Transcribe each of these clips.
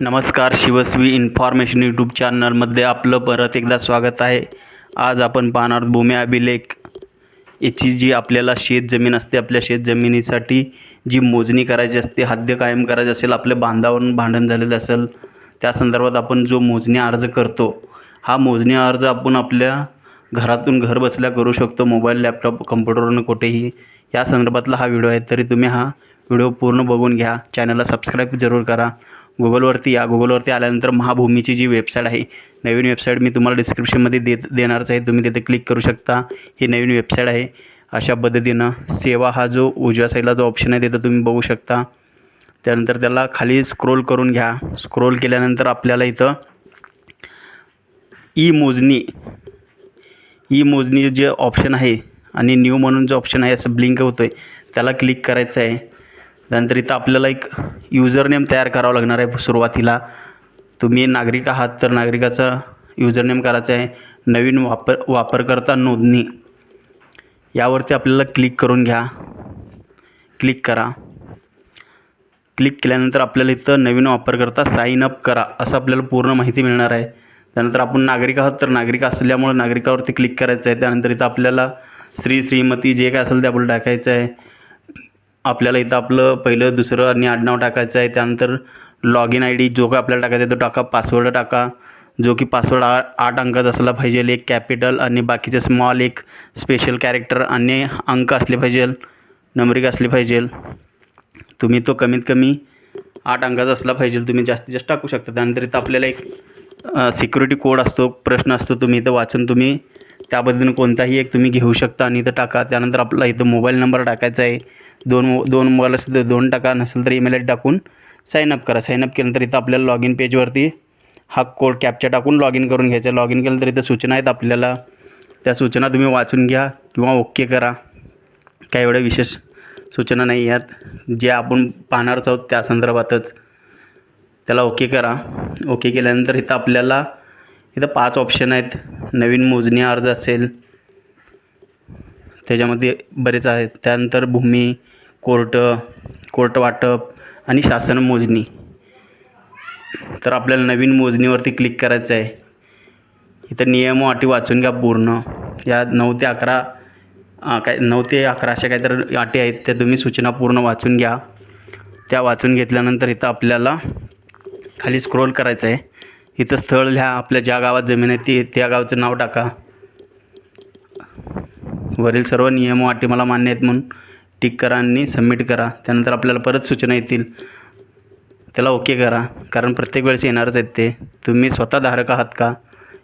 नमस्कार शिवस्वी information YouTube चॅनलमध्ये आपलं परत एकदा स्वागत आहे. आज आपण पाहणार भूमी अभिलेख. याची जी आपल्याला शेत जमीन असते आपल्या शेत जमिनीसाठी जी मोजणी करायची असते हद्द कायम करायची असेल आपल्या बांधावरून भांडण झालेलं असेल त्या संदर्भात आपण जो मोजणी अर्ज करतो हा मोजणी अर्ज आपण आपल्या घरातून घर बसल्या करू शकतो मोबाईल लॅपटॉप कम्प्युटरवरून कुठेही. या संदर्भातला हा व्हिडिओ आहे तरी तुम्ही हा व्हिडिओ पूर्ण बघून घ्या. चॅनलला सबस्क्राईब जरूर करा. गुगलवरती या. गुगलवरती आल्यानंतर महाभूमीची जी वेबसाईट आहे नवीन वेबसाईट मी तुम्हाला डिस्क्रिप्शनमध्ये देत देणारच आहे. तुम्ही तिथे क्लिक करू शकता. ही नवीन वेबसाईट आहे. अशा पद्धतीनं सेवा हा जो उजव्या साईडला जो ऑप्शन आहे तिथं तुम्ही बघू शकता. त्यानंतर त्याला खाली स्क्रोल करून घ्या. स्क्रोल केल्यानंतर आपल्याला इथं ई मोजणी ई मोजणी जे ऑप्शन आहे आणि न्यू म्हणून जो ऑप्शन आहे असं ब्लिंक होतो आहे त्याला क्लिक करायचं आहे. त्यानंतर इथं आपल्याला एक युजर नेम तयार करावं लागणार आहे सुरुवातीला. तुम्ही नागरिक आहात तर नागरिकाचा युजर नेम करायचा आहे. नवीन वापर वापरकर्ता नोंदणी. यावरती आपल्याला क्लिक करून घ्या. क्लिक करा. क्लिक केल्यानंतर आपल्याला इथं नवीन वापरकर्ता साईन अप करा असं आपल्याला पूर्ण माहिती मिळणार आहे. त्यानंतर आपण नागरिक आहोत तर नागरिक असल्यामुळं नागरिकावरती क्लिक करायचं आहे. त्यानंतर इथं आपल्याला श्री श्रीमती जे काय असेल ते आपल्याला टाकायचं आहे. आपल्याला इथं आपलं पहिलं दुसरं आणि आडनाव टाकायचं आहे. त्यानंतर लॉग इन आय डी जो काय आपल्याला टाकायचा आहे तो टाका पासवर्ड टाका जो की पासवर्ड आ आठ अंकाचा असला पाहिजे एक कॅपिटल आणि बाकीचे स्मॉल एक स्पेशल कॅरेक्टर आणि अंक असले पाहिजे नंबरिक असले पाहिजे. तुम्ही तो कमीत कमी आठ अंकाचा असला पाहिजे तुम्ही जास्तीत जास्त टाकू शकता. त्यानंतर इथं आपल्याला एक सिक्युरिटी कोड असतो प्रश्न असतो तुम्ही इथं वाचून तुम्ही त्या पद्धतीनं कोणताही एक तुम्ही घेऊ शकता आणि इथं टाका. त्यानंतर आपला इथं मोबाईल नंबर टाकायचा आहे. दोन मो दोन मोबाईल असेल तर दोन टाका नसेल तर ईमेल आय डी टाकून साईनअप करा. साईनअप केल्यानंतर इथं आपल्याला लॉग इन पेजवरती हा कोड कॅप्चा टाकून लॉग इन करून घ्यायचा लॉग इन केल्यानंतर इथं सूचना आहेत आपल्याला. त्या सूचना तुम्ही वाचून घ्या किंवा ओके करा. काय एवढ्या विशेष सूचना नाही आहेत. जे आपण पाहणारच आहोत त्या संदर्भातच त्याला ओके करा. ओके केल्यानंतर इथं आपल्याला इथं पाच ऑप्शन आहेत. नवीन मोजणी अर्ज असेल त्याच्यामध्ये बरेच आहेत. त्यानंतर भूमी कोर्ट कोर्ट वाटप आणि शासन मोजणी. तर आपल्याला नवीन मोजणीवरती क्लिक करायचं आहे. इथं नियम व अटी वाचून घ्या पूर्ण. या नऊ ते अकरा काय नऊ ते अकरा अशा काहीतरी अटी आहेत त्या तुम्ही सूचना पूर्ण वाचून घ्या. त्या वाचून घेतल्यानंतर इथं आपल्याला खाली स्क्रोल करायचं आहे. इथं स्थळ लिहा आपल्या ज्या गावात जमीन आहे ती त्या गावचं नाव टाका. वरील सर्व नियम व अटी मला मान्य आहेत म्हणून टिक करा आणि सबमिट करा. त्यानंतर आपल्याला परत सूचना येतील. त्याला ओके करा. कारण प्रत्येक वेळेस येणारच आहेत ते. तुम्ही स्वतः धारक आहात का?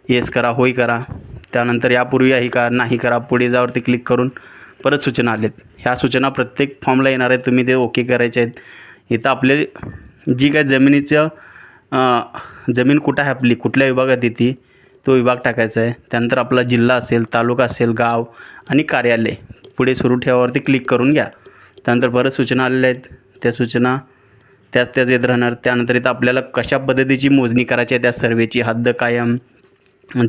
येस करा होय करा. त्यानंतर यापूर्वी आहे का? नाही करा. पुढे जावरती क्लिक करून परत सूचना आलेत. ह्या सूचना प्रत्येक फॉर्मला येणार आहेत. तुम्ही ते ओके करायचे आहेत. इथं आपले जी काय जमिनीचं जमीन कुठं आहे आपली? कुठल्या विभागात येते तो? विभाग टाकायचा आहे. त्यानंतर आपला जिल्हा असेल तालुका असेल गाव आणि कार्यालय. पुढे सुरू ठेवावरती क्लिक करून घ्या. त्यानंतर बऱ्याच सूचना आलेल्या आहेत. त्या सूचना त्याच त्याच येत राहणार. त्यानंतर इथं आपल्याला कशा पद्धतीची मोजणी करायची आहे त्या सर्वेची? हद्द कायम.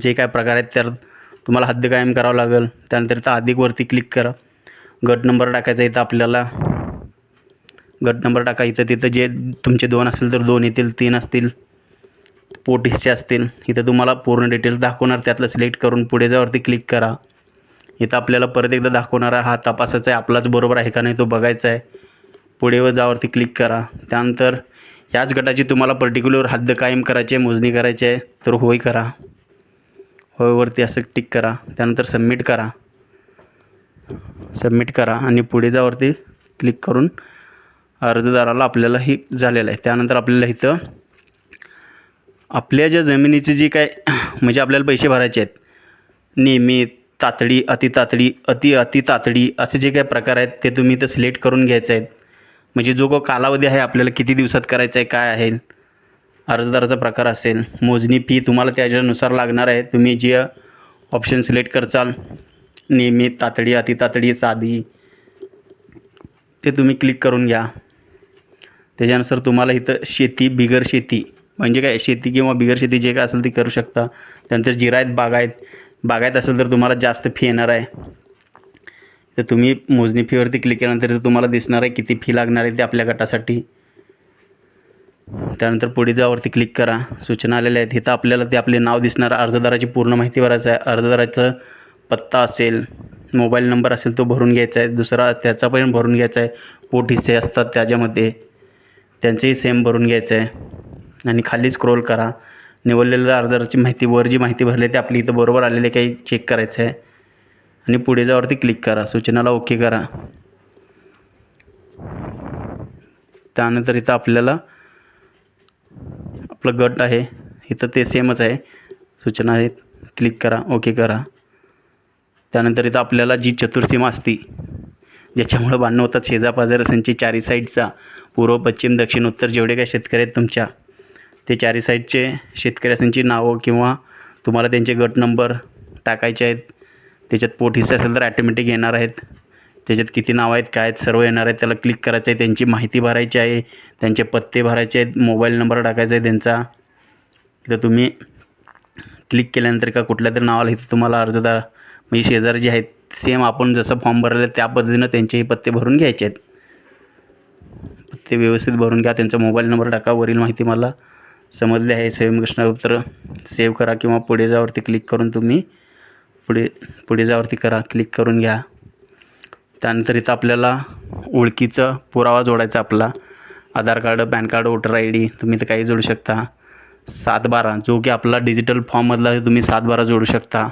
जे काय प्रकार आहेत त्यात तुम्हाला हद्द कायम करावं लागेल. त्यानंतर इथं अधिकवरती क्लिक करा. गट नंबर टाकायचा इथं आपल्याला. गट नंबर टाका. इथं तिथं जे तुमचे दोन असतील तर दोन येतील तीन असतील पोट हिस्से असतील. इथं तुम्हाला पूर्ण डिटेल्स दाखवणार. त्यातलं सिलेक्ट करून पुढे जावरती क्लिक करा. इथं आपल्याला परत एकदा दाखवणार हा तपासाचा आहे आपलाच बरोबर आहे का नाही तो बघायचा आहे. पुढे व जावरती क्लिक करा. त्यानंतर याच गटाची तुम्हाला पर्टिक्युलर हद्द कायम करायची आहे मोजणी करायची आहे तर होय करा. होयवरती असं टिक करा. त्यानंतर सबमिट करा. सबमिट करा आणि पुढे जावरती क्लिक करून अर्जदाराला आपल्याला ही झालेलं आहे. त्यानंतर आपल्याला इथं आपल्या ज्या जमिनीची जी काय म्हणजे आपल्याला पैसे भरायचे आहेत नियमित तातडी अति तातडी अति अति तातडी असे जे काही प्रकार आहेत ते तुम्ही इथं सिलेक्ट करून घ्यायचे आहेत. म्हणजे जो का कालावधी आहे आपल्याला किती दिवसात करायचं आहे काय आहे अर्जदाराचा प्रकार असेल मोजणी फी तुम्हाला त्याच्यानुसार लागणार आहे. तुम्ही जे ऑप्शन सिलेक्ट करचाल नियमित तातडी अति तातडी साधी ते तुम्ही क्लिक करून घ्या. त्याच्यानुसार तुम्हाला इथं शेती बिगर शेती म्हणजे काय? शेती किंवा बिगर शेती जे काय असेल ते करू शकता. त्यानंतर जिरायत बागायत बागायत असेल तर तुम्हाला जास्त फी येणार आहे. तर तुम्ही मोजणी फीवरती क्लिक केल्यानंतर तुम्हाला दिसणार आहे किती फी लागणार आहे ते आपल्या गटासाठी. त्यानंतर पुढे जावरती क्लिक करा. सूचना आलेल्या आहेत. इथं आपल्याला ते आपले नाव दिसणार. अर्जदाराची पूर्ण माहिती भरायचं आहे. अर्जदाराचं पत्ता असेल मोबाईल नंबर असेल तो भरून घ्यायचा आहे. दुसरा त्याचा पण भरून घ्यायचा आहे. पोट हिस्से असतात त्याच्यामध्ये. त्यांचेही सेम भरून घ्यायचं आहे आणि खाली स्क्रोल करा. निवडलेल्या अर्जाची माहिती वर जी माहिती भरली ती आपली इथं बरोबर आलेले काही चेक करायचं आहे आणि पुढे जावरती क्लिक करा. सूचनाला ओके करा. त्यानंतर इथं आपल्याला आपलं गट आहे. इथं ते सेमच आहे. सूचना आहेत. क्लिक करा. ओके करा. त्यानंतर इथं आपल्याला जी चतुर्सीमा असती ज्याच्यामुळं भांडणं होतात. शेजापाजार शेजापाजारसांची चारी साईडचा पूर्व पश्चिम दक्षिण उत्तर जेवढे काही शेतकरी आहेत तुमच्या ते चारी साईडचे शेतकऱ्यांची नावं किंवा तुम्हाला त्यांचे गट नंबर टाकायचे आहेत. त्याच्यात पोट हिस्सा असेल तर ॲटोमॅटिक येणार आहेत. त्याच्यात किती नावं आहेत काय आहेत सर्व येणार आहेत. त्याला क्लिक करायचं आहे. त्यांची माहिती भरायची आहे. त्यांचे पत्ते भरायचे आहेत. मोबाईल नंबर टाकायचा आहे त्यांचा. तर तुम्ही क्लिक केल्यानंतर का कुठल्या तरी नावाला इथं तुम्हाला अर्जदार म्हणजे शेजारी जे आहेत सेम आपण जसं फॉर्म भरलेलं त्या पद्धतीनं त्यांचेही पत्ते भरून घ्यायचे आहेत. पत्ते व्यवस्थित भरून घ्या. त्यांचा मोबाईल नंबर टाका. वरील माहिती मला समजली आहे. सेव्ह उत्तर सेव्ह करा किंवा पुढे जावरती क्लिक करून तुम्ही पुढे पुढे जावरती करा. क्लिक करून घ्या. त्यानंतर इथं आपल्याला ओळखीचा पुरावा जोडायचा आपला. Aadhaar card PAN card voter I D तुम्ही तर काही जोडू शकता. सात बारा जो की आपला डिजिटल फॉर्ममधला तुम्ही सात बारा जोडू शकता.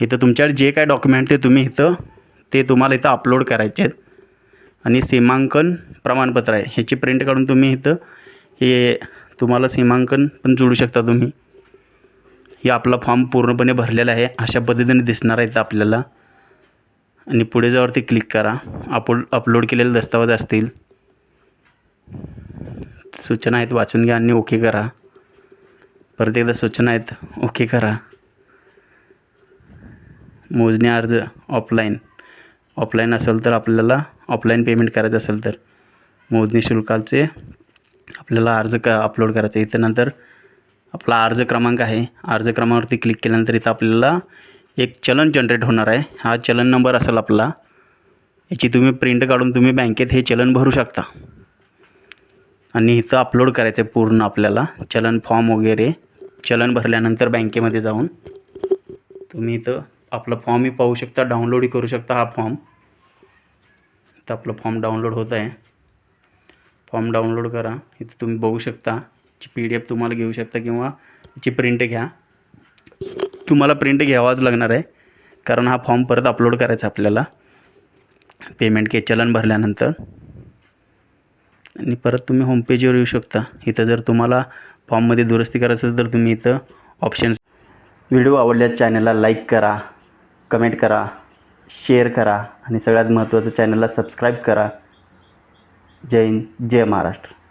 इथं तुमच्याकडे जे काय डॉक्युमेंट ते तुम्ही इथं ते तुम्हाला इथं अपलोड करायचे आहेत. आणि सीमांकन प्रमाणपत्र आहे. ह्याची प्रिंट काढून तुम्ही इथं हे तुम्हाला सीमांकन पण जोडू शकता तुम्ही. हे आपला फॉर्म पूर्णपणे भरलेला आहे. अशा पद्धतीने दिसणार आहे इथं आपल्याला. आणि पुढे जावरती क्लिक करा. अपलोड अपलोड केलेले दस्तावेज असतील. सूचना आहेत वाचून घ्या आणि ओके करा. परत एकदा सूचना आहेत ओके करा. मोजणी अर्ज ऑफलाईन ऑफलाईन असेल तर आपल्याला ऑफलाईन पेमेंट करायचं असेल तर मोजणी शुल्काचे आपल्याला अर्ज क अपलोड करायचा. आहे इथं नंतर आपला अर्ज क्रमांक आहे. अर्ज क्रमांकावरती क्लिक केल्यानंतर इथं आपल्याला एक चलन जनरेट होणार आहे. हा चलन नंबर असेल आपला. याची तुम्ही प्रिंट काढून तुम्ही बँकेत हे चलन भरू शकता. आणि इथं अपलोड करायचं आहे पूर्ण आपल्याला. चलन फॉर्म वगैरे. चलन भरल्यानंतर बँकेमध्ये जाऊन तुम्ही इथं आपला फॉर्मही पाहू शकता डाउनलोडही करू शकता हा फॉर्म इथं आपलं फॉर्म डाउनलोड होत आहे. फॉर्म डाउनलोड करा. इथं तुम्ही बघू शकता. पी डी एफ तुम्हाला घेऊ शकता किंवा याची प्रिंट घ्या. तुम्हाला प्रिंट घ्यावाच लागणार आहे. कारण हा फॉर्म परत अपलोड करायचा आपल्याला. पेमेंट के चलन भरल्यानंतर. आणि परत तुम्ही होमपेजवर येऊ शकता. इथं जर तुम्हाला फॉर्ममध्ये दुरुस्ती करायचं असेल तर तुम्ही इथं ऑप्शन्स व्हिडिओ आवडल्यास चॅनलला लाईक करा. कमेंट करा शेअर करा आणि सगळ्यात महत्त्वाचं चॅनलला सबस्क्राईब करा. जय हिंद जय महाराष्ट्र.